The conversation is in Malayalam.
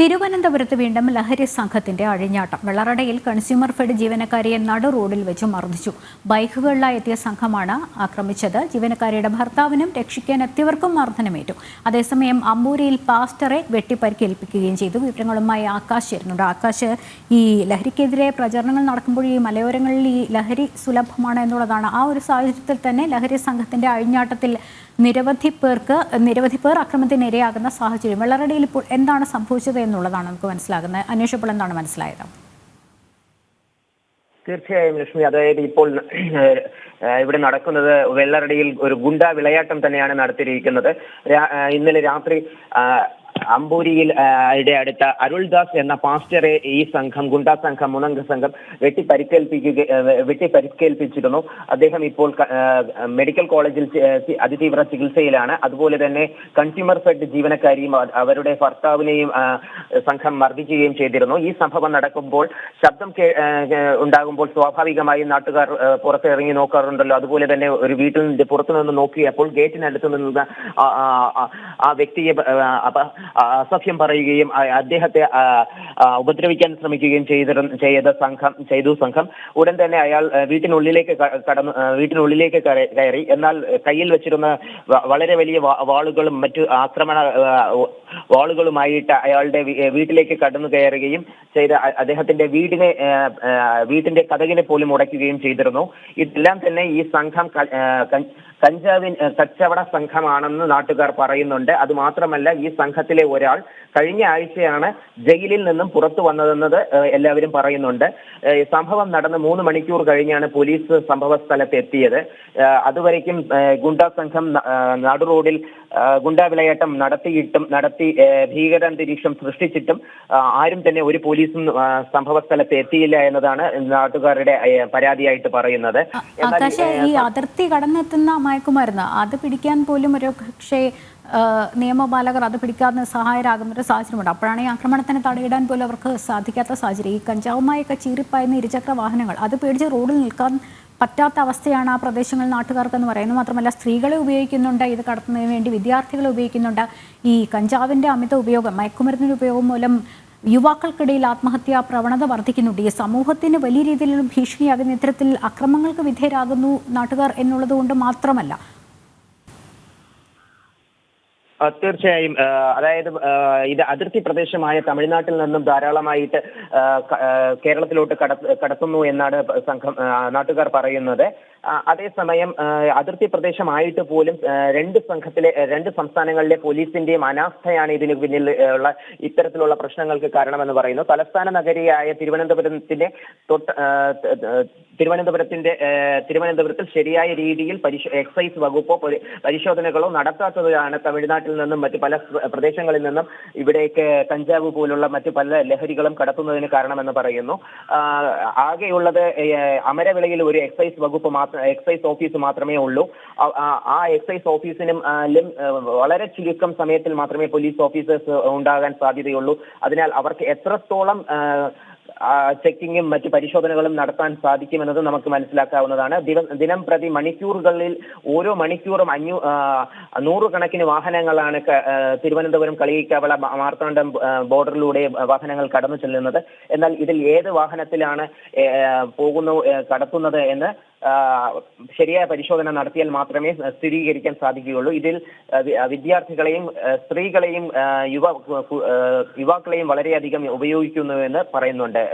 തിരുവനന്തപുരത്ത് വീണ്ടും ലഹരി സംഘത്തിന്റെ അഴിഞ്ഞാട്ടം. വെള്ളറടയിൽ കൺസ്യൂമർ ഫെഡ് ജീവനക്കാരിയെ നടു റോഡിൽ വെച്ച് മർദ്ദിച്ചു. ബൈക്കുകളിലായി എത്തിയ സംഘമാണ് ആക്രമിച്ചത്. ജീവനക്കാരിയുടെ ഭർത്താവിനും രക്ഷിക്കാൻ എത്തിയവർക്കും മർദ്ദനമേറ്റു. അതേസമയം അമ്പൂരിയിൽ പാസ്റ്ററെ വെട്ടിപ്പരിക്കേൽപ്പിക്കുകയും ചെയ്തു. വിവരങ്ങളുമായി ആകാശ് ചേരുന്നുണ്ട്. ആകാശ് ഈ ലഹരിക്കെതിരെ പ്രചരണങ്ങൾ നടക്കുമ്പോൾ ഈ മലയോരങ്ങളിൽ ഈ ലഹരി സുലഭമാണ് എന്നുള്ളതാണ്. ആ ഒരു സാഹചര്യത്തിൽ തന്നെ ലഹരി സംഘത്തിന്റെ അഴിഞ്ഞാട്ടത്തിൽ നിരവധി പേർക്ക് നിരവധി പേർ അക്രമത്തിന് ഇരയാകുന്ന സാഹചര്യം. വെള്ളറടയിൽ ഇപ്പോൾ എന്താണ് സംഭവിച്ചത് എന്നുള്ളതാണ് നമുക്ക് മനസ്സിലാകുന്നത്. അന്വേഷിച്ചപ്പോൾ എന്താണ് മനസ്സിലായത്? തീർച്ചയായും ലക്ഷ്മി അതായത് ഇപ്പോൾ ഇവിടെ നടക്കുന്നത് വെള്ളറടിയിൽ ഒരു ഗുണ്ട വിളയാട്ടം തന്നെയാണ് നടത്തിയിരിക്കുന്നത്. ഇന്നലെ രാത്രി അമ്പൂരിയിൽ അടുത്ത അരുൾദാസ് എന്ന പാസ്റ്ററെ ഈ സംഘം ഗുണ്ടാ സംഘം മുണങ്ക സംഘം വെട്ടി പരിക്കേൽപ്പിക്കുക വെട്ടി അദ്ദേഹം ഇപ്പോൾ മെഡിക്കൽ കോളേജിൽ അതിതീവ്ര ചികിത്സയിലാണ്. അതുപോലെ തന്നെ കൺസ്യൂമർ ഫെഡ് ജീവനക്കാരിയും അവരുടെ ഭർത്താവിനെയും സംഘം മർദ്ദിക്കുകയും ചെയ്തിരുന്നു. ഈ സംഭവം നടക്കുമ്പോൾ ശബ്ദം ഉണ്ടാകുമ്പോൾ സ്വാഭാവികമായും നാട്ടുകാർ പുറത്തിറങ്ങി നോക്കാറുണ്ടല്ലോ. അതുപോലെ തന്നെ ഒരു വീട്ടിൽ നിന്ന് പുറത്തുനിന്ന് നോക്കിയപ്പോൾ ഗേറ്റിനടുത്ത് നിന്ന ആ- വ്യക്തിയെ അസഭ്യം പറയുകയും അദ്ദേഹത്തെ ഉപദ്രവിക്കാൻ ശ്രമിക്കുകയും ചെയ്തിരുന്ന ചെയ്ത സംഘം ചെയ്തു സംഘം ഉടൻ തന്നെ അയാൾ വീട്ടിനുള്ളിലേക്ക് കടന്നു വീട്ടിനുള്ളിലേക്ക് കയറി. എന്നാൽ കയ്യിൽ വെച്ചിരുന്ന വളരെ വലിയ വാളുകളും മറ്റു ആക്രമണ വാളുകളുമായിട്ട് അയാളുടെ വീട്ടിലേക്ക് കടന്നു കയറുകയും ചെയ്ത അദ്ദേഹത്തിന്റെ വീടിനെ വീട്ടിന്റെ കഥകിനെ പോലും ഉടയ്ക്കുകയും ചെയ്തിരുന്നു. ഇതെല്ലാം തന്നെ ഈ സംഘം കഞ്ചാവിൻ കച്ചവട സംഘമാണെന്ന് നാട്ടുകാർ പറയുന്നുണ്ട്. അത് മാത്രമല്ല ഈ സംഘത്തിലെ ഒരാൾ കഴിഞ്ഞ ആഴ്ചയാണ് ജയിലിൽ നിന്നും പുറത്തു വന്നതെന്നത് എല്ലാവരും പറയുന്നുണ്ട്. സംഭവം നടന്ന് മൂന്ന് മണിക്കൂർ കഴിഞ്ഞാണ് പോലീസ് സംഭവ സ്ഥലത്ത് എത്തിയത് അതുവരേക്കും ഗുണ്ടാ സംഘം നാട് റോഡിൽ ഗുണ്ടാ വിളയാട്ടം നടത്തിയിട്ടും നടത്തി ഭീകരാന്തരീക്ഷം സൃഷ്ടിച്ചിട്ടും ആരും തന്നെ ഒരു പോലീസും സംഭവ സ്ഥലത്ത് എത്തിയില്ല എന്നതാണ് നാട്ടുകാരുടെ പരാതിയായിട്ട് പറയുന്നത്. എന്നാൽ, ഈ അതിർത്തി കടന്നെത്തുന്ന മയക്കുമരുന്ന് അത് പിടിക്കാൻ പോലും ഒരു പക്ഷേ നിയമപാലകർ അത് പിടിക്കാതെ സഹായരാകുന്ന ഒരു സാഹചര്യമുണ്ട്. അപ്പോഴാണ് ഈ ആക്രമണത്തിന് തടയിടാൻ പോലും അവർക്ക് സാധിക്കാത്ത സാഹചര്യം. ഈ കഞ്ചാവുമായൊക്കെ ചീറിപ്പായുന്ന ഇരുചക്ര വാഹനങ്ങൾ അത് പേടിച്ച് റോഡിൽ നിൽക്കാൻ പറ്റാത്ത അവസ്ഥയാണ് ആ പ്രദേശങ്ങളിൽ നാട്ടുകാർക്കെന്ന് പറയുന്നത്. മാത്രമല്ല സ്ത്രീകളെ ഉപയോഗിക്കുന്നുണ്ട് ഇത് കടത്തുന്നതിന് വേണ്ടി വിദ്യാർത്ഥികളെ ഉപയോഗിക്കുന്നുണ്ട്. ഈ കഞ്ചാവിന്റെ അമിത ഉപയോഗം മയക്കുമരുന്നിന്റെ ഉപയോഗം മൂലം യുവാക്കൾക്കിടയിൽ ആത്മഹത്യാ പ്രവണത വർദ്ധിക്കുന്നുണ്ട് ഈ സമൂഹത്തിന് വലിയ രീതിയിലും ഭീഷണിയാകുന്ന ഇത്തരത്തിൽ അക്രമങ്ങൾക്ക് വിധേയരാകുന്നു നാട്ടുകാർ എന്നുള്ളത് കൊണ്ട് മാത്രമല്ല തീർച്ചയായും അതായത് ഇത് അതിർത്തി പ്രദേശമായ തമിഴ്നാട്ടിൽ നിന്നും ധാരാളമായിട്ട് കേരളത്തിലോട്ട് കടത്തുന്നു എന്നാണ് സംഘം നാട്ടുകാർ പറയുന്നത്. അതേസമയം അതിർത്തി പ്രദേശമായിട്ട് പോലും രണ്ട് സംഘത്തിലെ രണ്ട് സംസ്ഥാനങ്ങളിലെ പോലീസിന്റെയും അനാസ്ഥയാണ് ഇതിന് പിന്നിൽ ഉള്ള ഇത്തരത്തിലുള്ള പ്രശ്നങ്ങൾക്ക് കാരണമെന്ന് പറയുന്നു. തലസ്ഥാന നഗരിയായ തിരുവനന്തപുരത്തിന്റെ തൊട്ട് തിരുവനന്തപുരത്തിന്റെ തിരുവനന്തപുരത്തിൽ ശരിയായ രീതിയിൽ എക്സൈസ് വകുപ്പോ പരി- പരിശോധനകളോ നടത്താത്തതാണ് തമിഴ്നാട്ടിൽ നിന്നും മറ്റ് പല പ്രദേശങ്ങളിൽ നിന്നും ഇവിടേക്ക് കഞ്ചാവ് പോലുള്ള മറ്റ് പല ലഹരികളും കടത്തുന്നതിന് കാരണമെന്ന് പറയുന്നു. ആകെയുള്ളത് അമരവിളയിൽ ഒരു എക്സൈസ് വകുപ്പ് മാത്രം എക്സൈസ് ഓഫീസ് മാത്രമേ ഉള്ളൂ. ആ- എക്സൈസ് ഓഫീസിനും വളരെ ചുരുക്കം സമയത്തിൽ മാത്രമേ പോലീസ് ഓഫീസേഴ്സ് ഉണ്ടാകാൻ സാധ്യതയുള്ളൂ. അതിനാൽ അവർക്ക് എത്രത്തോളം ചെക്കിങ്ങും മറ്റ് പരിശോധനകളും നടത്താൻ സാധിക്കുമെന്നത് നമുക്ക് മനസ്സിലാക്കാവുന്നതാണ്. ദിനം പ്രതി മണിക്കൂറുകളിൽ ഓരോ മണിക്കൂറും അഞ്ഞൂ നൂറുകണക്കിന് വാഹനങ്ങളാണ് തിരുവനന്തപുരം കളിയിക്കാവള മാർത്താണ്ഡം ബോർഡറിലൂടെ വാഹനങ്ങൾ കടന്നു ചെല്ലുന്നത്. എന്നാൽ ഇതിൽ ഏത് വാഹനത്തിലാണ് പോകുന്നു കടത്തുന്നത് എന്ന് ശരിയായ പരിശോധന നടത്തിയാൽ മാത്രമേ സ്ഥിരീകരിക്കാൻ സാധിക്കുകയുള്ളൂ. ഇതിൽ വിദ്യാർത്ഥികളെയും സ്ത്രീകളെയും യുവ യുവാക്കളെയും വളരെയധികം ഉപയോഗിക്കുന്നുവെന്ന് പറയുന്നുണ്ട്.